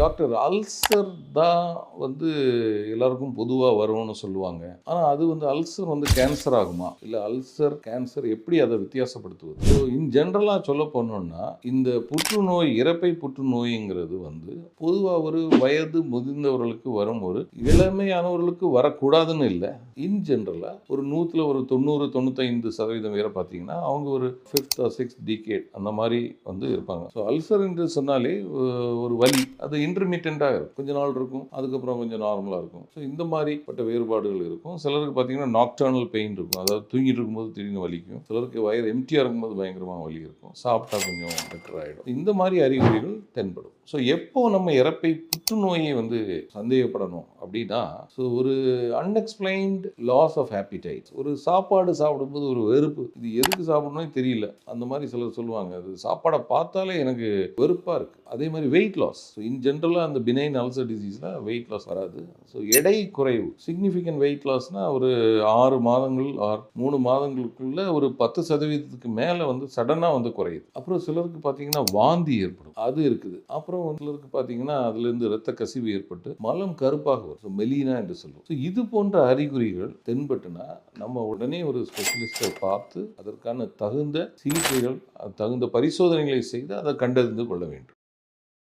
Doctor ulcer தான் வந்து எல்லாருக்கும் பொதுவாக வரும்னு சொல்லுவாங்க. ஆனால் அது வந்து அல்சர் வந்து கேன்சர் ஆகுமா? இல்லை அல்சர் கேன்சர் எப்படி அதை வித்தியாசப்படுத்துவது? ஸோ இன் ஜென்ரலாக சொல்ல போனோம்னா இந்த புற்றுநோய் இறப்பை புற்றுநோய்ங்கிறது வந்து பொதுவாக ஒரு வயது முதிர்ந்தவர்களுக்கு வரும் ஒரு இளமையானவர்களுக்கு வரக்கூடாதுன்னு இல்லை. இன் ஜென்ரலாக ஒரு நூற்றில் ஒரு தொண்ணூறு தொண்ணூத்தைந்து சதவீதம் பேரை பார்த்தீங்கன்னா அவங்க ஒரு ஃபிஃப்த் சிக்ஸ் டிகேட் அந்த மாதிரி வந்து இருப்பாங்க. ஸோ அல்சர் என்று சொன்னாலே ஒரு வலி அது இன்டர்மீடியண்ட்டாக இருக்கும். கொஞ்ச நாள் இருக்கும். அதுக்கப்புறம் கொஞ்சம் நார்மலாக இருக்கும். ஸோ இந்த மாதிரி பட்ட வேறுபாடுகள் இருக்கும். சிலருக்கு பார்த்தீங்கன்னா நாக்டர்னல் பெயின் இருக்கும். அதாவது தூங்கிட்டு இருக்கும்போது திடீர்னு வலிக்கும். சிலருக்கு வயிறு எம்டியாக இருக்கும்போது பயங்கரமாக வலி இருக்கும். சாப்பிட்டா கொஞ்சம் பெட்டர் ஆகிடும் இந்த மாதிரி அறிகுறிகள் தென்படும். ஸோ எப்போ நம்ம இறப்பை புற்றுநோயை வந்து சந்தேகப்படணும் அப்படின்னா ஸோ ஒரு அன்எக்ஸ்பிளைன்டு லாஸ் ஆஃப் ஹேப்பிடைட் ஒரு சாப்பாடு சாப்பிடும்போது ஒரு வெறுப்பு. இது எதுக்கு சாப்பிடணும் தெரியல. அந்த மாதிரி சிலர் சொல்லுவாங்க. அது சாப்பாடை பார்த்தாலே எனக்கு வெறுப்பாக இருக்குது அதே மாதிரி வெயிட் லாஸ் ஸோ இன் ஜென்ரலாக அந்த பினைன் அல்சர் டிசீஸில் வெயிட் லாஸ் வராது. ஸோ எடை குறைவு சிக்னிஃபிகண்ட் வெயிட் லாஸ்னால் ஒரு ஆறு மாதங்கள் ஆறு மூணு மாதங்களுக்குள்ள ஒரு பத்து சதவீதத்துக்கு மேலே வந்து சடனாக வந்து குறையுது. அப்புறம் சிலருக்கு பார்த்தீங்கன்னா வாந்தி ஏற்படும். அது இருக்குது. அப்புறம் சிலருக்கு பார்த்தீங்கன்னா அதுலேருந்து ரத்த கசிவு ஏற்பட்டு மலம் கருப்பாக வரும். ஸோ மெலினா என்று சொல்லுவோம். ஸோ இது போன்ற அறிகுறிகள் தென்பட்டுனா நம்ம உடனே ஒரு ஸ்பெஷலிஸ்ட்டை பார்த்து அதற்கான தகுந்த சிகிச்சைகள் தகுந்த பரிசோதனைகளை செய்து அதை கண்டறிந்து கொள்ள வேண்டும்.